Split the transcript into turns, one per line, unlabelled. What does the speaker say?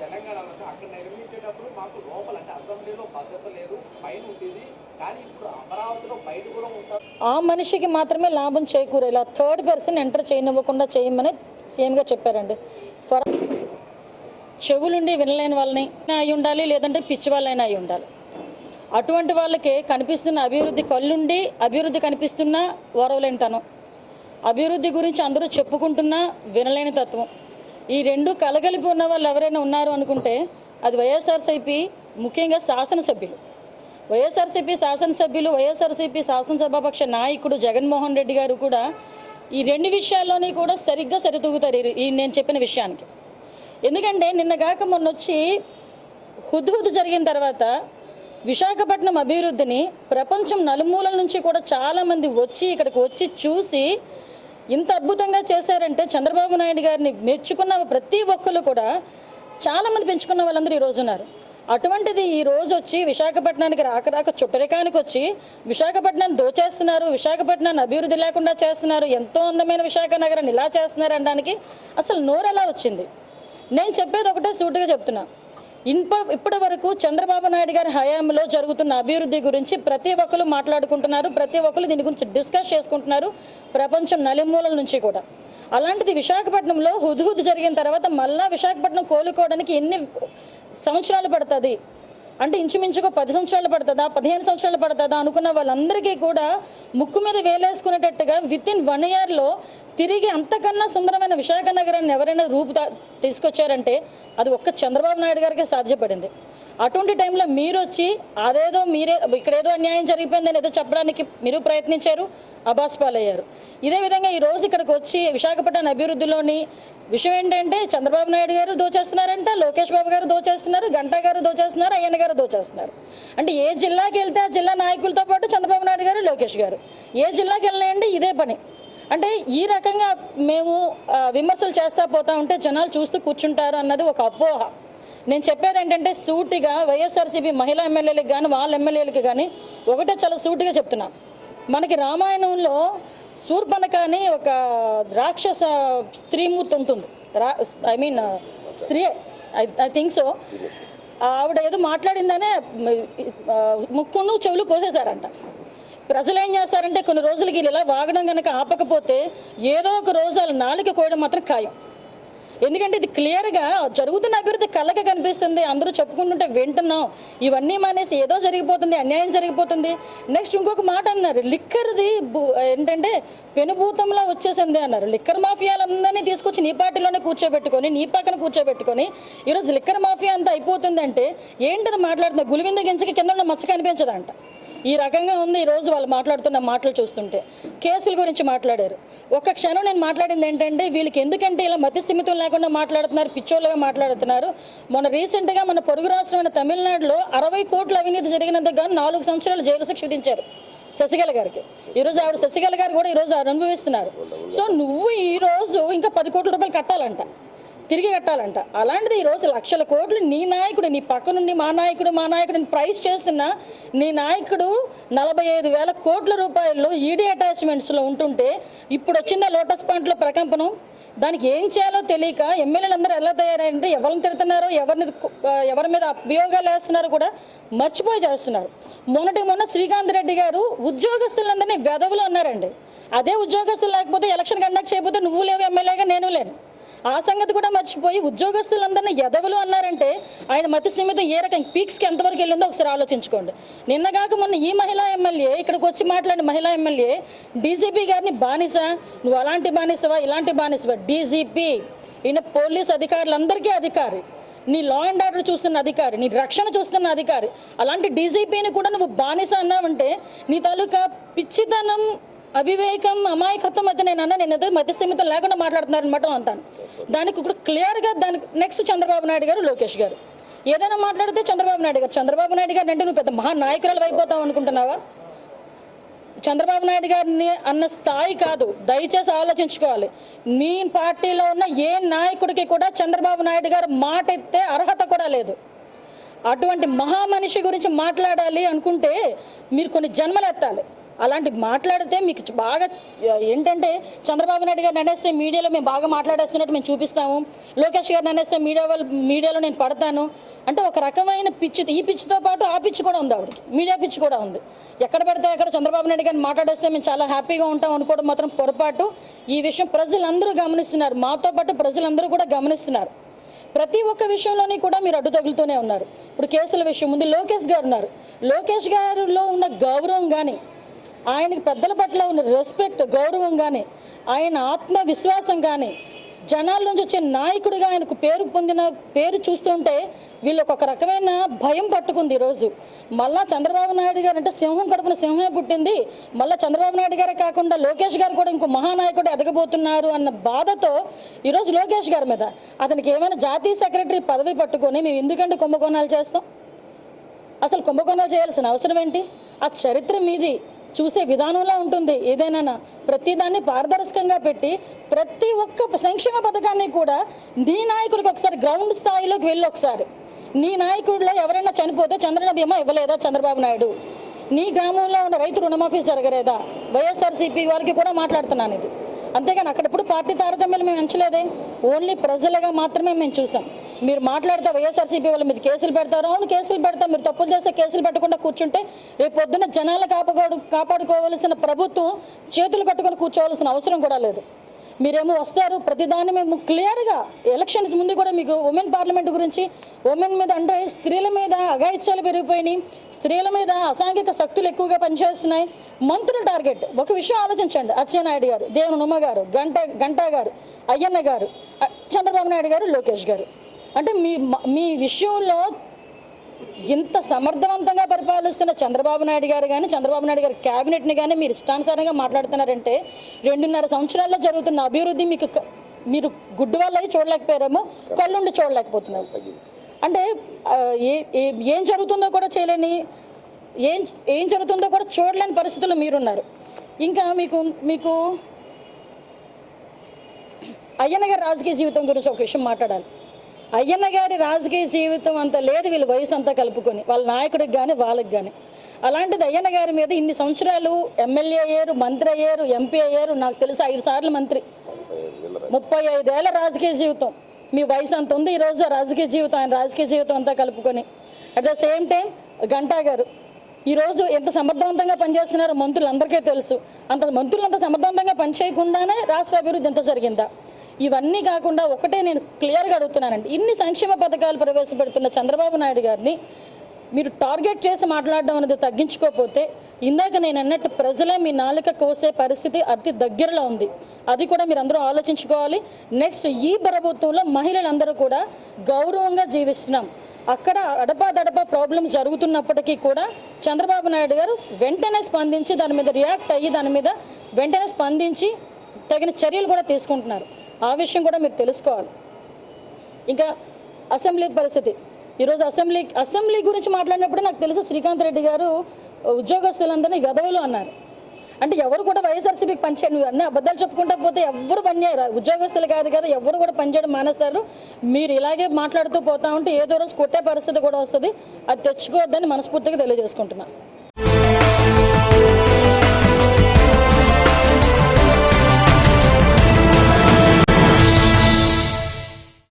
తెలంగాణలో అక్కడ నిర్మించేటప్పుడు మాకు లోపల అంటే అసెంబ్లీలో భద్రత లేదు పైన కానీ ఇప్పుడు అమరావతిలో బయట కూడా ఉంటారు.
ఆ మనిషికి మాత్రమే లాభం చేకూరేలా థర్డ్ పర్సన్ ఎంటర్ చేయనివ్వకుండా చేయమని సీఎంగా చెప్పారండి. ఫర్ చెవులుండి వినలేని వాళ్ళని అయి ఉండాలి లేదంటే పిచ్చి వాళ్ళైనా అయి ఉండాలి. అటువంటి వాళ్ళకి కనిపిస్తున్న అభివృద్ధి కళ్ళుండి అభివృద్ధి కనిపిస్తున్న ఓరవలేని తనం అభివృద్ధి గురించి అందరూ చెప్పుకుంటున్నా వినలేని తత్వం. ఈ రెండు కలగలిపి ఉన్న వాళ్ళు ఎవరైనా ఉన్నారు అనుకుంటే అది వైఎస్ఆర్సీపీ ముఖ్యంగా శాసనసభ్యులు. వైఎస్ఆర్సీపీ శాసనసభ్యులు వైఎస్ఆర్సీపీ శాసనసభాపక్ష నాయకుడు జగన్మోహన్ రెడ్డి గారు కూడా ఈ రెండు విషయాల్లోని కూడా సరిగ్గా సరితూగుతారు ఈ- ఈ నేను చెప్పిన విషయానికి. ఎందుకంటే నిన్నగాక మొన్న వచ్చి హుద్హుద్ జరిగిన తర్వాత విశాఖపట్నం అభివృద్ధిని ప్రపంచం నలుమూలల నుంచి కూడా చాలామంది వచ్చి ఇక్కడికి వచ్చి చూసి ఇంత అద్భుతంగా చేశారంటే చంద్రబాబు నాయుడు గారిని మెచ్చుకున్న ప్రతి ఒక్కరు కూడా చాలామంది పెంచుకున్న వాళ్ళందరూ ఈరోజు ఉన్నారు. అటువంటిది ఈ రోజు వచ్చి విశాఖపట్నానికి రాక రాక చుట్టరికానికి వచ్చి విశాఖపట్నాన్ని దోచేస్తున్నారు విశాఖపట్నాన్ని అభివృద్ధి లేకుండా చేస్తున్నారు ఎంతో అందమైన విశాఖ నగరాన్ని ఇలా చేస్తున్నారు అనడానికి అసలు నోరు ఎలా వచ్చింది? నేను చెప్పేది ఒకటే సూటుగా చెప్తున్నా. ఇప్పటి వరకు చంద్రబాబు నాయుడు గారి హయాంలో జరుగుతున్న అభివృద్ధి గురించి ప్రతి ఒక్కరు మాట్లాడుకుంటున్నారు. ప్రతి ఒక్కరు దీని గురించి డిస్కస్ చేసుకుంటున్నారు. ప్రపంచం నలుమూలల నుంచి కూడా. అలాంటిది విశాఖపట్నంలో హుద్హుద్ జరిగిన తర్వాత మళ్ళా విశాఖపట్నం కోలుకోవడానికి ఎన్ని సంవత్సరాలు పడుతుంది? అంటే ఇంచుమించుగా పది సంవత్సరాలు పడుతుందా పదిహేను సంవత్సరాలు పడుతుందా అనుకున్న వాళ్ళందరికీ కూడా ముక్కు మీద వేలేసుకునేటట్టుగా విత్ ఇన్ వన్ ఇయర్లో తిరిగి అంతకన్నా సుందరమైన విశాఖ నగరాన్ని ఎవరైనా రూపు తీసుకొచ్చారంటే అది ఒక్క చంద్రబాబు నాయుడు గారికి సాధ్యపడింది. అటువంటి టైంలో మీరు వచ్చి అదేదో మీరే ఇక్కడేదో అన్యాయం జరిగిపోయిందని ఏదో చెప్పడానికి మీరు ప్రయత్నించారు అబాస్ పాలయ్యారు. ఇదే విధంగా ఈ రోజు ఇక్కడికి వచ్చి విశాఖపట్నం అభివృద్ధిలోని విషయం ఏంటంటే చంద్రబాబు నాయుడు గారు దోచేస్తున్నారంట లోకేష్ బాబు గారు దోచేస్తున్నారు గంటా గారు దోచేస్తున్నారు అయ్యన్న గారు దోచేస్తున్నారు. అంటే ఏ జిల్లాకి వెళ్తే ఆ జిల్లా నాయకులతో పాటు చంద్రబాబు నాయుడు గారు లోకేష్ గారు. ఏ జిల్లాకి వెళ్ళినాయండి ఇదే పని. అంటే ఈ రకంగా మేము విమర్శలు చేస్తా పోతా ఉంటే జనాలు చూస్తూ కూర్చుంటారు అన్నది ఒక అపోహ. నేను చెప్పేది ఏంటంటే సూటిగా వైఎస్ఆర్సీపీ మహిళా ఎమ్మెల్యేలకు కానీ వాళ్ళ ఎమ్మెల్యేలకు కానీ ఒకటే చాలా సూటిగా చెప్తున్నా. మనకి రామాయణంలో శూర్పణక అని ఒక రాక్షస స్త్రీమూర్తి ఉంటుంది. రా ఐ మీన్ స్త్రీ ఐ థింక్ సో. ఆవిడ ఏదో మాట్లాడిందనే ముక్కును చెవులు కోసేశారంట. ప్రజలు ఏం చేస్తారంటే కొన్ని రోజులకి ఇలా వాగడం కనుక ఆపకపోతే ఏదో ఒక రోజు వాళ్ళ నాలుక కోయడం మాత్రం ఖాయం. ఎందుకంటే ఇది క్లియర్గా జరుగుతున్న అభివృద్ధి కళ్ళకి కనిపిస్తుంది. అందరూ చెప్పుకుంటుంటే వింటున్నాం. ఇవన్నీ మానేసి ఏదో జరిగిపోతుంది అన్యాయం జరిగిపోతుంది. నెక్స్ట్ ఇంకొక మాట అన్నారు. లిక్కర్ది ఏంటంటే పెనుభూతంలా వచ్చేసింది అన్నారు. లిక్కర్ మాఫియాలందరినీ తీసుకొచ్చి నీ పార్టీలోనే కూర్చోబెట్టుకొని నీ పక్కన కూర్చోబెట్టుకొని ఈరోజు లిక్కర్ మాఫియా అంతా అయిపోతుందంటే ఏంటది మాట్లాడుతుంది గులివింద గింజకి కింద ఉన్న మచ్చ కనిపించదంట. ఈ రకంగా ఉంది ఈరోజు వాళ్ళు మాట్లాడుతున్న మాటలు చూస్తుంటే. కేసుల గురించి మాట్లాడారు. ఒక్క క్షణం నేను మాట్లాడింది ఏంటంటే వీళ్ళకి ఎందుకంటే ఇలా మతి స్థిమితం లేకుండా మాట్లాడుతున్నారు పిచ్చోళ్ళగా మాట్లాడుతున్నారు. మొన్న రీసెంట్గా మన పొరుగు రాష్ట్రమైన తమిళనాడులో అరవై కోట్ల అవినీతి జరిగినందుకు గాను నాలుగు సంవత్సరాలు జైలు శిక్ష విధించారు శశికళ గారికి. ఈరోజు ఆవిడ శశికళ గారు కూడా ఈరోజు అనుభవిస్తున్నారు. సో నువ్వు ఈరోజు ఇంకా పది కోట్ల రూపాయలు కట్టాలంట. తిరిగి కట్టాలంట. అలాంటిది ఈరోజు లక్షల కోట్లు నీ నాయకుడు నీ పక్క నుండి మా నాయకుడు మా నాయకుడిని ప్రైస్ చేస్తున్న నీ నాయకుడు నలభై ఐదు వేల కోట్ల రూపాయల్లో ఈడీ అటాచ్మెంట్స్లో ఉంటుంటే ఇప్పుడు వచ్చిన లోటస్ పాయింట్లో ప్రకంపనం దానికి ఏం చేయాలో తెలియక ఎమ్మెల్యేలందరూ ఎలా తయారంటే ఎవరిని తిడుతున్నారో ఎవరిని ఎవరి మీద అభియోగాలు వేస్తున్నారో కూడా మర్చిపోయి చేస్తున్నారు. మొన్నటి మొన్న శ్రీకాంత్ రెడ్డి గారు ఉద్యోగస్తులందరినీ వెధవులు అన్నారండి. అదే ఉద్యోగస్తులు లేకపోతే ఎలక్షన్ కండక్ట్ చేయకపోతే నువ్వు లేవు ఎమ్మెల్యేగా నేను లేను. ఆ సంగతి కూడా మర్చిపోయి ఉద్యోగస్తులందరినీ ఎదవలు అన్నారంటే ఆయన మతి సీమితం ఏ రకం పీక్స్కి ఎంతవరకు వెళ్ళిందో ఒకసారి ఆలోచించుకోండి. నిన్నగాక మొన్న ఈ మహిళా ఎమ్మెల్యే ఇక్కడికి వచ్చి మాట్లాడిన మహిళా ఎమ్మెల్యే డీజీపీ గారిని బానిస నువ్వు అలాంటి బానిసవా ఇలాంటి బానిసవా? డీజీపీ ఈయన పోలీస్ అధికారులందరికీ అధికారి. నీ లా అండ్ ఆర్డర్ చూస్తున్న అధికారి నీ రక్షణ చూస్తున్న అధికారి. అలాంటి డీజీపీని కూడా నువ్వు బానిస అన్నావంటే నీ తాలూకా పిచ్చితనం అవివేకం అమాయకత్వం అయితే నేను అన్న నేను ఏదో మధ్యస్థిమితం లేకుండా మాట్లాడుతున్నారు అనమాట అంటాను. దానికి ఇప్పుడు క్లియర్గా దానికి నెక్స్ట్ చంద్రబాబు నాయుడు గారు లోకేష్ గారు. ఏదైనా మాట్లాడితే చంద్రబాబు నాయుడు గారు చంద్రబాబు నాయుడు గారు అంటే నువ్వు పెద్ద మహానాయకురాలు అయిపోతావు అనుకుంటున్నావా? చంద్రబాబు నాయుడు గారిని అన్న స్థాయి కాదు. దయచేసి ఆలోచించుకోవాలి. మీ పార్టీలో ఉన్న ఏ నాయకుడికి కూడా చంద్రబాబు నాయుడు గారు మాట ఎత్తే అర్హత కూడా లేదు. అటువంటి మహా మనిషి గురించి మాట్లాడాలి అనుకుంటే మీరు కొన్ని జన్మలు ఎత్తాలి. అలాంటి మాట్లాడితే మీకు బాగా ఏంటంటే చంద్రబాబు నాయుడు గారు అనేస్తే మీడియాలో మేము బాగా మాట్లాడేస్తున్నట్టు మేము చూపిస్తాము. లోకేష్ గారు అనేస్తే మీడియా వాళ్ళు మీడియాలో నేను పడతాను. అంటే ఒక రకమైన పిచ్చి ఈ పిచ్చితో పాటు ఆ పిచ్చి కూడా ఉంది ఆవిడకి. మీడియా పిచ్చి కూడా ఉంది. ఎక్కడ పడితే అక్కడ చంద్రబాబు నాయుడు గారిని మాట్లాడేస్తే మేము చాలా హ్యాపీగా ఉంటాం అనుకోవడం మాత్రం పొరపాటు. ఈ విషయం ప్రజలందరూ గమనిస్తున్నారు. మాతో పాటు ప్రజలందరూ కూడా గమనిస్తున్నారు. ప్రతి ఒక్క విషయంలోని కూడా మీరు అడ్డు తగులుతూనే ఉన్నారు. ఇప్పుడు కేసుల విషయం ఉంది. లోకేష్ గారు ఉన్నారు. లోకేష్ గారిలో ఉన్న గౌరవం కానీ ఆయనకి పెద్దల పట్ల ఉన్న రెస్పెక్ట్ గౌరవం కానీ ఆయన ఆత్మవిశ్వాసం కానీ జనాల నుంచి వచ్చే నాయకుడిగా ఆయనకు పేరు పొందిన పేరు చూస్తుంటే వీళ్ళకి ఒక రకమైన భయం పట్టుకుంది ఈరోజు. మళ్ళా చంద్రబాబు నాయుడు గారు అంటే సింహం కడుపున సింహమే పుట్టింది. మళ్ళీ చంద్రబాబు నాయుడు గారే కాకుండా లోకేష్ గారు కూడా ఇంకో మహానాయకుడు ఎదగబోతున్నారు అన్న బాధతో ఈరోజు లోకేష్ గారి మీద. అతనికి ఏమైనా జాతీయ సెక్రటరీ పదవి పట్టుకొని మేము ఎందుకంటే కుంభకోణాలు చేస్తాం? అసలు కుంభకోణాలు చేయాల్సిన అవసరం ఏంటి? ఆ చరిత్ర మీది. చూసే విధానంలో ఉంటుంది. ఏదైనా ప్రతిదాన్ని పారదర్శకంగా పెట్టి ప్రతి ఒక్క సంక్షేమ పథకాన్ని కూడా నీ నాయకుడికి ఒకసారి గ్రౌండ్ స్థాయిలోకి వెళ్ళి ఒకసారి. నీ నాయకుడిలో ఎవరైనా చనిపోతే చంద్రన బీమా ఇవ్వలేదా చంద్రబాబు నాయుడు? నీ గ్రామంలో ఉన్న రైతు రుణమాఫీ జరగలేదా? వైఎస్ఆర్సీపీ వారికి కూడా మాట్లాడుతున్నాను ఇది. అంతేగాని అక్కడప్పుడు పార్టీ తారతమ్యాలు మేము ఎంచలేదే? ఓన్లీ ప్రజలుగా మాత్రమే మేము చూసాం. మీరు మాట్లాడితే వైఎస్ఆర్సీపీ వాళ్ళ మీద కేసులు పెడతారు. అవును కేసులు పెడతాం. మీరు తప్పులు చేస్తే కేసులు పెట్టకుండా కూర్చుంటే రేపు పొద్దున్న జనాలు కాపాడు కాపాడుకోవాల్సిన ప్రభుత్వం చేతులు కట్టుకొని కూర్చోవాల్సిన అవసరం కూడా లేదు. మీరేమో వస్తారు. ప్రతిదాన్ని మేము క్లియర్గా ఎలక్షన్స్ ముందు కూడా మీకు ఉమెన్ పార్లమెంట్ గురించి ఉమెన్ మీద అంటే స్త్రీల మీద అఘాయిత్యాలు పెరిగిపోయినాయి. స్త్రీల మీద అసాంఘిక శక్తులు ఎక్కువగా పనిచేస్తున్నాయి. మంత్రుల టార్గెట్. ఒక విషయం ఆలోచించండి. అచ్చెన్నాయుడు గారు దేవుని ఉమ్మ గారు గంట గంటా గారు అయ్యన్న గారు చంద్రబాబు నాయుడు గారు లోకేష్ గారు. అంటే మీ మీ విషయంలో ఇంత సమర్థవంతంగా పరిపాలిస్తున్న చంద్రబాబు నాయుడు గారు కానీ చంద్రబాబు నాయుడు గారి క్యాబినెట్ని కానీ మీరు ఇష్టానుసారంగా మాట్లాడుతున్నారంటే రెండున్నర సంవత్సరాల్లో జరుగుతున్న అభివృద్ధి మీకు మీరు గుడ్డు వల్ల చూడలేకపోయారేమో కళ్ళుండి చూడలేకపోతున్నారు. అంటే ఏ ఏ- ఏం జరుగుతుందో కూడా చేయలేని ఏం ఏం జరుగుతుందో కూడా చూడలేని పరిస్థితుల్లో మీరున్నారు. ఇంకా మీకు మీకు అయ్యన్న గారి రాజకీయ జీవితం గురించి ఒక విషయం మాట్లాడాలి. అయ్యన్న గారి రాజకీయ జీవితం అంత లేదు వీళ్ళ వయసు అంతా కలుపుకొని వాళ్ళ నాయకుడికి కానీ వాళ్ళకి కానీ అలాంటిది అయ్యన్న గారి మీద ఇన్ని సంవత్సరాలు ఎమ్మెల్యే అయ్యారు మంత్రి అయ్యారు ఎంపీ అయ్యారు నాకు తెలిసి ఐదు సార్లు మంత్రి. ముప్పై ఐదేళ్ళ రాజకీయ జీవితం. మీ వయసు అంత ఉంది ఈరోజు రాజకీయ జీవితం ఆయన రాజకీయ జీవితం అంతా కలుపుకొని. At the same time Ganta గారు ఈరోజు ఎంత సమర్థవంతంగా పనిచేస్తున్నారో మంత్రులు అందరికీ తెలుసు. అంత మంత్రులు అంత సమర్థవంతంగా పనిచేయకుండానే రాష్ట్ర అభివృద్ధి ఎంత జరిగిందా? ఇవన్నీ కాకుండా ఒకటే నేను క్లియర్గా అడుగుతున్నానండి. ఇన్ని సంక్షేమ పథకాలు ప్రవేశపెడుతున్న చంద్రబాబు నాయుడు గారిని మీరు టార్గెట్ చేసి మాట్లాడడం అనేది తగ్గించుకోకపోతే ఇందాక నేను అన్నట్టు ప్రజలే మీ నాలుక కోసే పరిస్థితి అతి దగ్గరలో ఉంది. అది కూడా మీరు అందరూ ఆలోచించుకోవాలి. నెక్స్ట్ ఈ ప్రభుత్వంలో మహిళలందరూ కూడా గౌరవంగా జీవిస్తున్నాం. అక్కడ అడపా దడపా ప్రాబ్లమ్స్ జరుగుతున్నప్పటికీ కూడా చంద్రబాబు నాయుడు గారు వెంటనే స్పందించి దాని మీద రియాక్ట్ అయ్యి దాని మీద వెంటనే స్పందించి తగిన చర్యలు కూడా తీసుకుంటున్నారు. ఆ విషయం కూడా మీరు తెలుసుకోవాలి. ఇంకా అసెంబ్లీ పరిస్థితి. ఈరోజు అసెంబ్లీ అసెంబ్లీ గురించి మాట్లాడినప్పుడు నాకు తెలుసు శ్రీకాంత్ రెడ్డి గారు ఉద్యోగస్తులందరినీ వెధవులు అన్నారు. అంటే ఎవరు కూడా వైఎస్ఆర్సీపీకి పనిచేయడం నువ్వు అన్ని అబద్ధాలు చెప్పుకుంటా పోతే ఎవరు పనిచేయరు ఉద్యోగస్తులు కాదు కదా ఎవరు కూడా పనిచేయడం మానేస్తారు. మీరు ఇలాగే మాట్లాడుతూ పోతా ఉంటే ఏదో రోజు కొట్టే పరిస్థితి కూడా వస్తుంది. అది తెచ్చుకోవద్దని మనస్ఫూర్తిగా తెలియజేసుకుంటున్నాను